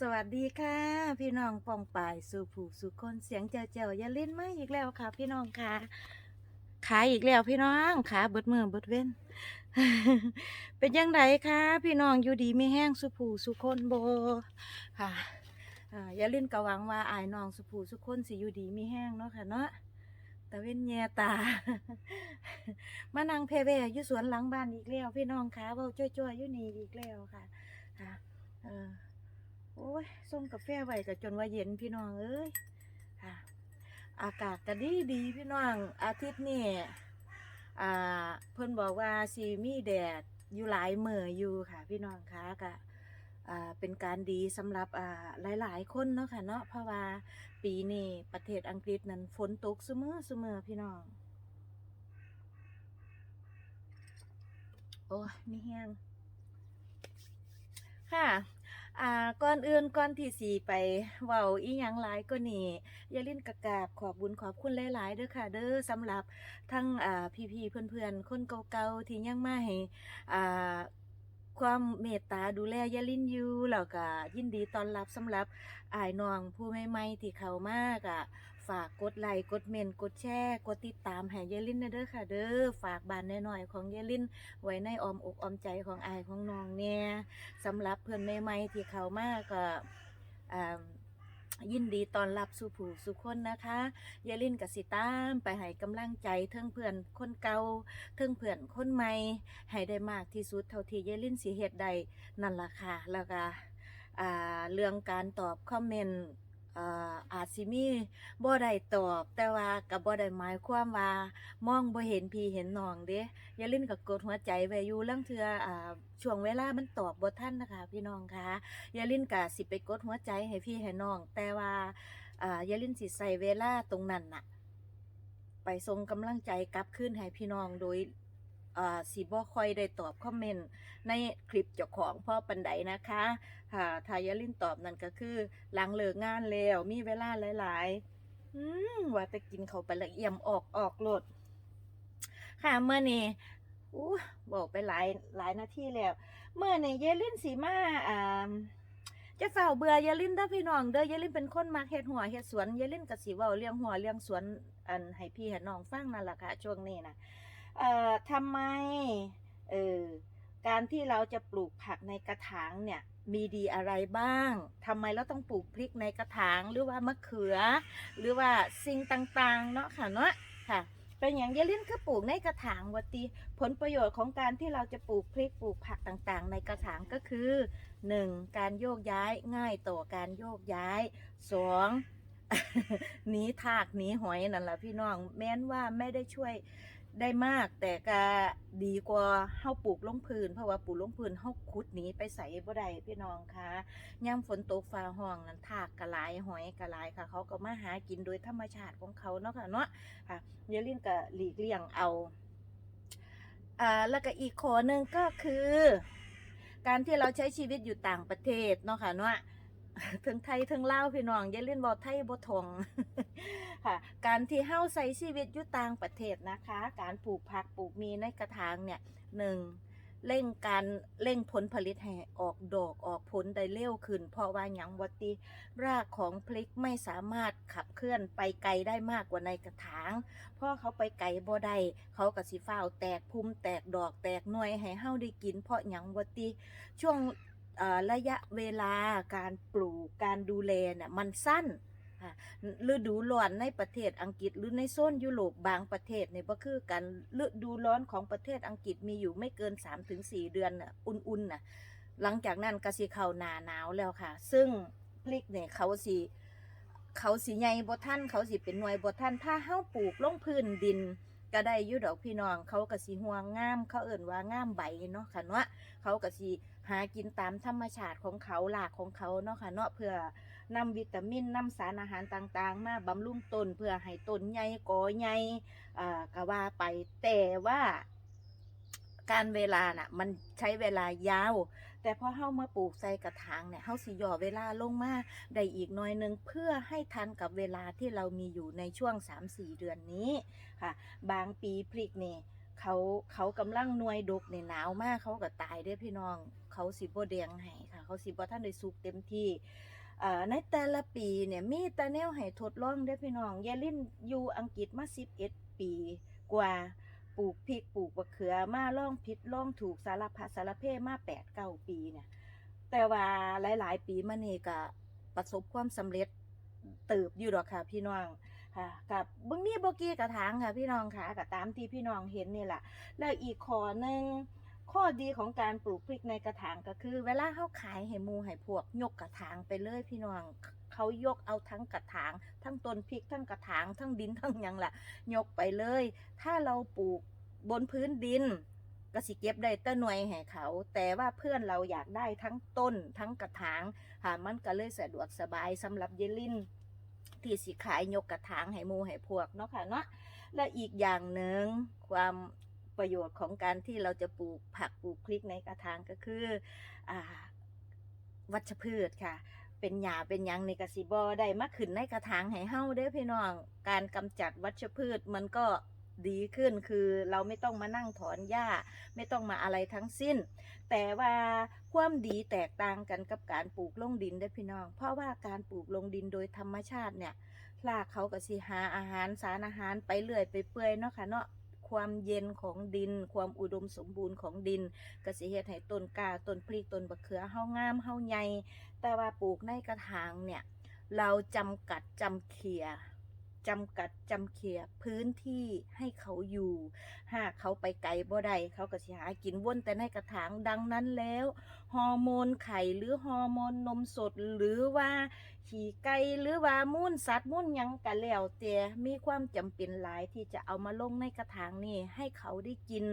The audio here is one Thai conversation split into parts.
สวัสดีค่ะ พี่น้องปองป่ายสู่ผูสู่คนเสียงเจ้าเจ้าอย่าเล่นมาอีกแล้วค่ะ พี่น้องค่ะขาอีกแล้วพี่น้องขาเบิดมือเบิดเว้น เป็นยังไงคะพี่น้องอยู่ดีไม่แห้งสุผูสุคนโบค่ะอย่าเล่นกะหวังว่าอายน้องสุผูสุคนสิอยู่ดีไม่แห้งเนาะค่ะเนาะตะเว้นแย่ตา มานั่งเพเวอยู่สวนหลังบ้านอีกแล้ว พี่น้องขาเบาจ้อยๆอยู่นี่อีกแล้วค่ะค่ะเออ ยส่งกาแฟไว้ก็จนว่าเย็นพี่น้องเอ้ยค่ะอากาศก็ดีดีพี่น้อง อาทิตย์นี้อ่าเพิ่นบอกว่าสีมีแดดอยู่หลายมื้ออยู่ค่ะ พี่น้องคะก็อ่าเป็นการดีสำหรับอ่าหลาย ๆ คนเนาะค่ะเนาะเพราะว่าปีนี้ประเทศอังกฤษนั้นฝนตกเสมอเสมอพี่น้อง โอ้ยมีแห้งค่ะ อ่าก่อนอื่นก่อนที่สีไปเว้าอีหยังหลายก็นี่อย่าลิ้นกระกาบขอบบุญขอบคุณหลายๆเด้อค่ะเด้อสำหรับทั้งอ่าพี่ๆเพื่อนๆคนเก่าๆที่ยังมาให้อ่า ความเมตตาดูแลยาลินยูแล้วก็ยินดีต้อนรับสำหรับอายน้องผู้ใหม่ๆที่เข้ามากอะฝากกดไลค์กดเมนกดแชร์กดติดตามให้ยาลินเด้อค่ะ เด้อฝากบานน้อยๆของยาลิน ไว้ในอ้อมอกอ้อมใจของอายของน้องเนี่ยสำหรับเพื่อนใหม่ๆที่เข้ามาก็อ่า ยินดีตอนรับสู่ผู้สุคนนะคะยาลินกับสิตามไปให้กำลังใจเทิงเพื่อนคนเก่าเทิงเพื่อนคนใหม่ให้ได้มากที่สุดเท่าที่ยายลินสิเหตุใดนั่นล่ะค่ะ แล้วก็เรื่องการตอบคอมเมนต์ อาอาจสิมีบ่ได้ตอบ แต่ว่าก็บ่ได้หมายความว่ามองบ่เห็นพี่เห็นน้องเด้ยาลินก็กดหัวใจไว้อยู่ลางเทืออ่าช่วงเวลามันตอบบ่ทันนะคะ พี่น้องคะยาลินก็สิไปกดหัวใจให้พี่ให้น้อง แต่ว่าอ่ายาลินสิใส่เวลาตรงนั้นน่ะ ไปส่งกำลังใจกลับคืนให้พี่น้องโดย อ่าสีบ่ค่อยได้ตอบคอมเมนต์ในคลิปเจ้าของพ่อปันไดนะคะค่ะทายาลินตอบนั่นก็คือหลังเลิกงานแล้วมีเวลาหลายๆ อืมว่าแต่กินเขาไปละเอี่ยมออกออกโลด ค่ะเมื่อนี้อู้บอกไปหลายหลายนาทีแล้ว เมื่อนี้เยลินสีมาอ่าจะเฝ้าเบื่อเยลินเด้อพี่น้องเด้อเยลินเป็นคนมักเฮ็ดหัวเฮ็ดสวนเยลินก็สิว้าเรื่องหัวเรื่องสวนอันให้พี่ให้น้องฟังนั่นแหละค่ะช่วงนี้นะ เอ่อทำไมเออการที่เราจะปลูกผักในกระถางเนี่ยมีดีอะไรบ้างทำไมเราต้องปลูกพริกในกระถางหรือว่ามะเขือ หรือว่าสิ่งต่างๆเนาะค่ะเนาะค่ะ เป็นอย่างเยลินคือปลูกในกระถางวัตีผลประโยชน์ของการที่เราจะปลูกพริกปลูกผักต่างๆ ในกระถางก็คือ 1. การโยกย้ายง่ายต่อการโยกย้าย 2. หนีทากหนีหอยนั่นแหละพี่น้อง แม้นว่าไม่ได้ช่วย ได้มากแต่ก็ดีกว่าเฮาปลูกลงพื้นเพราะว่าปลูกลงพื้นเฮาขุดหนีไปใส่บ่ได้พี่น้องคะย่ำฝนตกฟ้าห้องนั้นทากกระลายหอยกระลายค่ะ เขาก็มาหากินโดยธรรมชาติของเขาเนาะค่ะเนาะค่ะเยลินก็หลีกเลี่ยงเอาอ่าแล้วก็อีกข้อหนึ่งก็คือ การที่เราใช้ชีวิตอยู่ต่างประเทศเนาะค่ะเนาะ ถึงไทยถึงลาวพี่น้องอย่าเล่นบอไทยบ่ทองค่ะ การที่เฮ้าใช้ชีวิตอยู่ต่างประเทศนะคะ การปลูกผักปลูกมีในกระถางเนี่ยหนึ่งเร่งการเร่งผลผลิตให้ออกดอกออกผลได้เร็วขึ้น เพราะว่าหยังวัติรากของพลิกไม่สามารถขับเคลื่อนไปไกลได้มากกว่าในกระถางเพราะเขาไปไกลบ่ได้เขาก็สิฟ้าแตกพุ่มแตกดอกแตกหน่วยให้เฮาได้กิน เพราะหยังวัติช่วง ระยะเวลาการปลูกการดูแลเนี่ยมันสั้นค่ะฤดูร้อนในประเทศอังกฤษหรือในโซนยุโรปบางประเทศเนี่ยก็คือกันฤดูร้อนของประเทศอังกฤษมีอยู่ไม่เกิน 3-4 เดือนน่ะอุ่นๆน่ะหลังจากนั้นก็สิเข้าหนาหนาวแล้วค่ะ ซึ่งพริกเนี่ยเขาสิเขาสิใหญ่บ่ทันเขาสิเป็นหน่วยบ่ทันถ้าเฮาปลูกลงพื้นดินก็ได้อยู่ดอกพี่น้องเขาก็สิห่วงงาม เขาเอิ่นว่างามใบเนาะค่ะเนาะเขาก็สิ หากินตามธรรมชาติของเขาหลากของเขาเนาะค่ะเนาะเพื่อนำวิตามินนำสารอาหารต่างๆ มาบำรุงต้นเพื่อให้ต้นใหญ่กอใหญ่ก็ว่าไปแต่ว่าการเวลาน่ะมันใช้เวลายาว แต่พอเฮามาปลูกใส่กระถางเนี่ยเฮาสิย่อเวลาลงมาได้อีกน่อยหนึงเพื่อให้ทันกับเวลาที่เรามีอยู่ในช่วง 3-4 เดือนนี้ค่ะ บางปีพริกนี่ เขาเขากำลังหน่วยดกเนี่ยหนาวมากเขาก็ตายเด้พี่น้อง เขาสิบ่แดงให้ค่ะ เขาสิบ่ท่านได้สุกเต็มที่ในแต่ละปีเนี่ยมีต่แนวให้ทดลองเด้พี่น้องยายลินอยู่อังกฤษมา11ปีกว่าปลูกพริกปลูกบะเขือมาล่องผิดล่องถูกสารพัดสารเพมา8 9ปีเนี่ยแต่ว่าหลาย ๆ ปีมานี่ก็ประสบความสำเร็จเติบอยู่ดอกค่ะพี่น้อง ค่ะกับเบึงนี่โบกี้กระถางค่ะ พี่น้องค่ะกับตามที่พี่น้องเห็นนี่แหละแล้วอีกข้อหนึ่งข้อดีของการปลูกพริกในกระถางก็คือ เวลาเขาขายให้หมูให้พวก ยกกระถางไปเลยพี่น้องเขายกเอาทั้งกระถาง ทั้งต้นพริกทั้งกระถาง ทั้งดินทั้งยังล่ะ ยกไปเลย ถ้าเราปลูกบนพื้นดินก็สิเก็บได้แต่หน่วยให้เขา แต่ว่าเพื่อนเราอยากได้ทั้งต้น ทั้งกระถางค่ะมันก็เลยสะดวกสบายสำหรับเยลิน ที่สิขายยกกระถางให้หมูให้พวกเนาะค่ะเนาะและอีกอย่างหนึ่งความประโยชน์ของการที่เราจะปลูกผักปลูกพริกในกระถางก็คืออวัชพืชค่ะ เป็นหญ้าเป็นยังในกระสีบอได้มาขึ้นในกระถางให้เฮาเด้อพี่น้อง การกำจัดวัชพืชมันก็ ดีขึ้นคือเราไม่ต้องมานั่งถอนหญ้า ไม่ต้องมาอะไรทั้งสิ้น แต่ว่าความดีแตกต่างกันกับการปลูกลงดินได้พี่น้อง เพราะว่าการปลูกลงดินโดยธรรมชาติเนี่ยรากเขาก็สิหาอาหารสารอาหารไปเรื่อยไปเปื่อยเนาะค่ะเนาะความเย็นของดิน ความอุดมสมบูรณ์ของดินกสิเฮ็ดให้ต้นกาต้นพริกต้นบะเขือเฮางามเฮาใหญ่แต่ว่าปลูกในกระถางเนี่ยเราจำกัดจำเขีย จำกัดจำเขียพื้นที่ให้เขาอยู่ หากเขาไปไกลบ่ได้เขาก็สิหากินวนแต่ในกระถางดังนั้นแล้วฮอร์โมนไข่หรือฮอร์โมนนมสดหรือว่าขี่ไก่หรือว่ามูนสัตว์มูนยังกะแล้วแต่มีความจำเป็นหลายที่จะเอามาลงในกระถางนี่ให้เขาได้กิน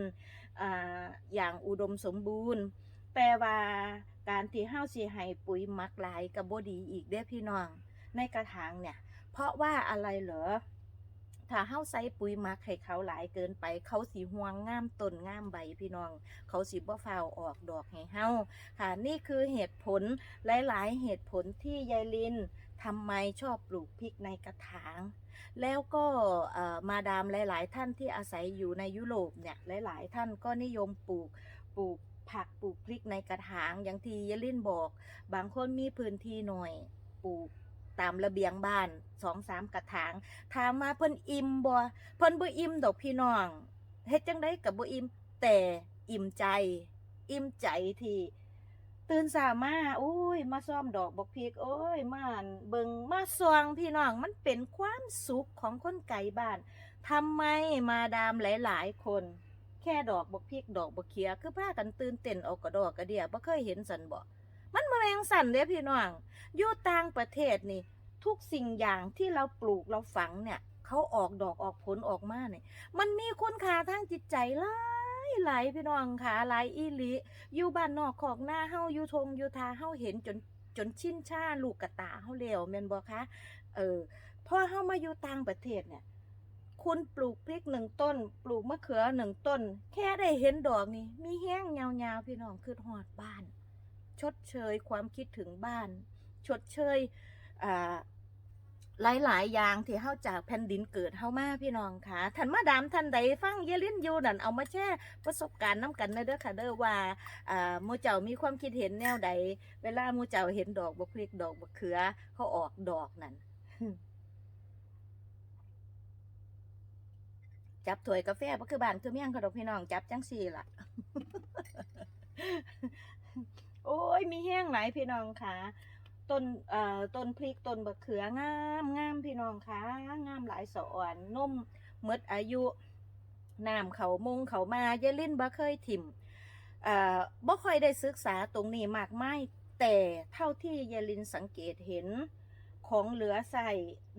อาอย่างอุดมสมบูรณ์ แต่ว่าการที่เฮาสิให้ปุ๋ยมักหลายกับบ่ดีอีกเด้อพี่น้องในกระถางเนี่ย เพราะว่าอะไรเหรอ ถ้าเฮาใส่ปุ๋ยมักให้เขาหลายเกินไป เขาสิห่วงงามต้นงามใบพี่น้อง เขาสิบ่ฟ้าวออกดอกให้เฮาค่ะ นี่คือเหตุผลหลาย ๆ เหตุผลที่ยายลินทำไมชอบปลูกพริกในกระถาง แล้วก็มาดามหลาย ๆ ท่านที่อาศัยอยู่ในยุโรปเนี่ยหลาย ๆ ท่านก็นิยมปลูกปลูกผักปลูกพริกในกระถางอย่างที่ยายลินบอก บางคนมีพื้นที่หน่อยปลูก ตามระเบียงบ้านสองสามกระถาง ถามมาเพิ่นอิ่มบ่เพิ่นบ่อิ่มดอกพี่น้องเฮ็ดจังไดกับบ่อิ่มแต่อิ่มใจ อิ่มใจที่ตื่นสามาโอ้ย มาซ่อมดอกบกพริก โอ้ยมาอั่นเบิงมาซวงพี่น้องมันเป็นความสุขของคนไก่บ้านทำไมมาดามหลาย ๆ คน แค่ดอกบกพริกดอกบกเขียคือพากันตื่นเต้นออกกระดอกกระเดียบ่เคยเห็นสันบ่ มันมาแมงสั่นเด้พี่น้องอยู่ต่างประเทศนี่ ทุกสิ่งอย่างที่เราปลูกเราฝังเนี่ยเขาออกดอกออกผลออกมาเนี่ยมันมีคุณค่าทางจิตใจหลายหลายพี่น้องค่ะหลายอีหลีอยู่บ้านนอกของหน้าเฮาอยู่ทงอยู่ทาเฮาเห็นจนจนชินชาลูกกระตาเฮาแล้วแม่นบ่คะเออพอเฮามาอยู่ต่างประเทศเนี่ยคุณปลูกพริกหนึ่งต้น ปลูกมะเขือหนึ่งต้น แค่ได้เห็นดอกนี่มีแห้งยาวๆพี่น้องคือหอดบ้าน ชดเชยความคิดถึงบ้าน ชดเชยอ่ายหลายอย่างที่เฮาจากแผ่นดินเกิดเฮามาพี่น้องค่ะท่านมาดามท่านใดฟังเยลินยูนั่นเอามาแชร์ประสบการณ์น้กันเด้อค่ะเด้อว่าอ่ามูเจ้ามีความคิดเห็นแนวใด เวลามูเจ้าเห็นดอกบักพริกดอกบักเขือเขาออกดอกนั่นจับถ้วยกาแฟบ่คือบานคือเมียงขาดอกพี่น้องจับจังซี่ล่ะ โอ้ยมีแห้งไหลายพี่น้องค่ะต้นเอ่อต้นพริกต้นบะเขืองามงามพี่น้องค่ะงามหลายสอ่อนนุ่มเมดอายุน้ำเขามุงเขามาเยลินบ่เคยถิ่มเอ่อบ่ค่อยได้ศึกษาตรงนี้มากไม่แต่เท่าที่เยลินสังเกตเห็น ของเหลือใส่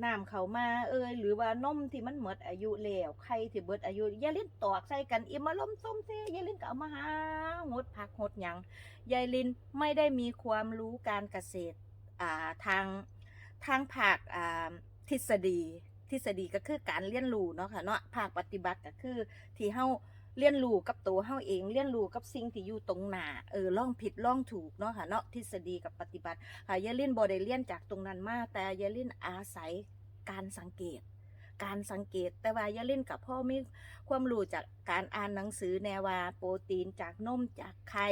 น้ำเขามาเอยหรือว่านมที่มันหมดอายุแล้วไข่ที่เบิดอายุเยลินตอกใส่กันอิมมาล้มส้มเซเยลินก็เอามาหาหดผักหดหยังยายลินไม่ได้มีความรู้การเกษตรอ่าทางทางภาคอ่าทฤษฎีทฤษฎีก็คือการเรียนรู้เนาะค่ะเนาะภาคปฏิบัติก็คือที่เฮา เรียนรู้กับตัวเฮาเองเรียนรู้กับสิ่งที่อยู่ตรงหน้าเออล่องผิดล่องถูกเนาะค่ะเนาะทฤษฎีกับปฏิบัติค่ะยายลินบ่ได้เรียนจากตรงนั้นมาแต่ยายลินอาศัยการสังเกต การสังเกตแต่ว่ายาลินกับพ่อมีความรู้จากการอ่านหนังสือแนวว่า โปรตีนจากนมจากไข่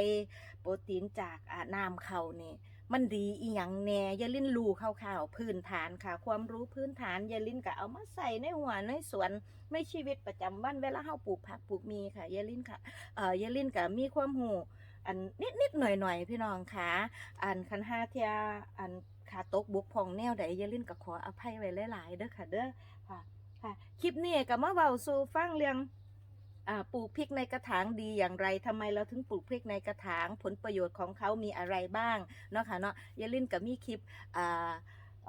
โปรตีนจากน้ำเขานี่ มันดีอีหยังแน่ยายลินรู้คร่าวๆพื้นฐานค่ะ ความรู้พื้นฐานยายลินก็เอามาใส่ในหัวในสวนในชีวิตประจำวันเวลาเฮาปลูกผักปลูกมีค่ะยายลินค่ะเอ่อยายลินก็มีความรู้อันนิดๆหน่อยๆพี่น้องค่ะอันคันห้าเทียอันขาตกบกพร่องแนวใดยายลินก็ขออภัยไว้หลายๆเด้อค่ะเด้อค่ะค่ะ คลิปนี้ก็มาเว้าสู่ฟังเรื่อง ปลูกพริกในกระถางดีอย่างไรทำไมเราถึงปลูกพริกในกระถาง ผลประโยชน์ของเขามีอะไรบ้างเนาะค่ะเนาะยาลินกับมีคลิปอ่าเ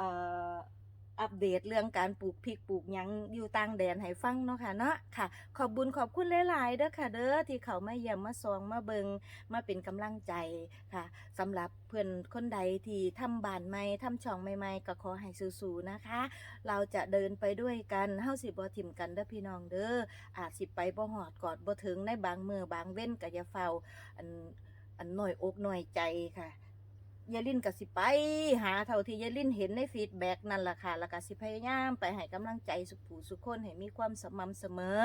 อัปเดตเรื่องการปลูกพริกปลูกยังอยู่ต่างแดนให้ฟังเนาะค่ะเนาะค่ะ ขอบบุญขอบคุณหลายๆเด้อค่ะ เด้อที่เขามาเยี่ยมมาซองมาเบิงมาเป็นกำลังใจค่ะสำหรับเพื่อนคนใดที่ทำบ้านใหม่ทำช่องใหม่ๆก็ขอให้สู้ๆนะคะ เราจะเดินไปด้วยกันเฮาสิบ่ถิ่มกันเด้อพี่น้องเด้ออาจสิไปบ่หอดกอดบ่ถึงในบางมือบางเว้นก็อย่าเฝ้าอันอันหน่อยอกหน่อยใจค่ะ ยายลินก็สิไป หาเท่าที่ยายลินเห็นในฟีดแบ็กนั่นแหละค่ะแล้วก็สิพยายามไปให้กำลังใจสุขผู้สุขคนให้มีความสม่ำเสมอ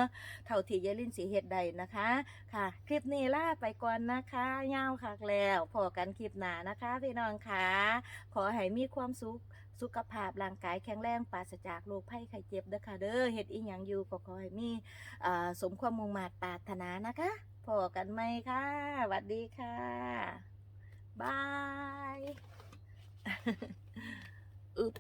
เท่าที่ยายลินสิเฮ็ดได้นะคะ ค่ะ คลิปนี้ล่าไปก่อนนะคะยาวคักแล้วพอกันคลิปหน้านะคะพี่น้องค่ะขอให้มีความสุขสุขภาพร่างกายแข็งแรงปราศจากโรคภัยไข้เจ็บเด้อค่ะเด้อเฮ็ดอีหยังอยู่ก็ขอให้มีสมความมุ่งมา่ปรารถนานะคะพอกันไหมค่ะสวัสดีค่ะ บายอึบ